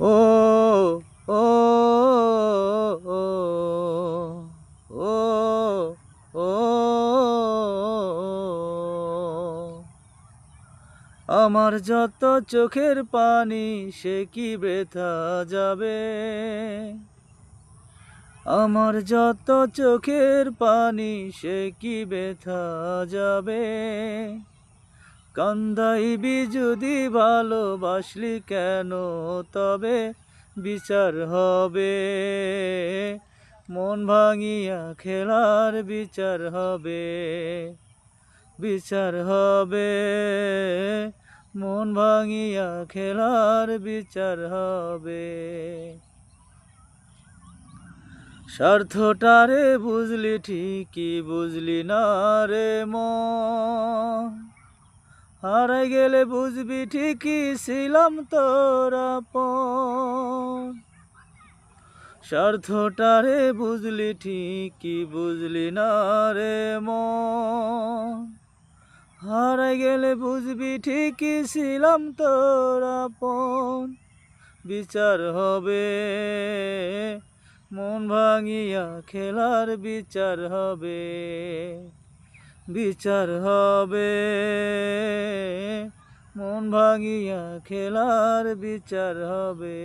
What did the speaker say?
ও ও ও ও ও, আমার যত চোখের পানি, সে কি বৃথা যাবে? আমার যত চোখের পানি, সে কি ব্যথা যাবে? কান্দাইবি যদি ভালোবাসলি কেন? তবে বিচার হবে। মন ভাঙিয়া খেলার বিচার হবে। বিচার হবে। মন ভাঙিয়া খেলার বিচার হবে। স্বার্থটারে বুঝলি ঠিকই, বুঝলি না রে মন। হারাই গেলে বুঝবি ঠিকই ছিলাম তোরা স্বার্থটারে বুঝলি ঠিকই, বুঝলি না রে ম হারাই গেলে বুঝবি ঠিকই ছিলাম তোরা বিচার হবে, মন ভাঙিয়া খেলার বিচার হবে। বিচার হবে। মন ভাঙিয়া খেলার বিচার হবে।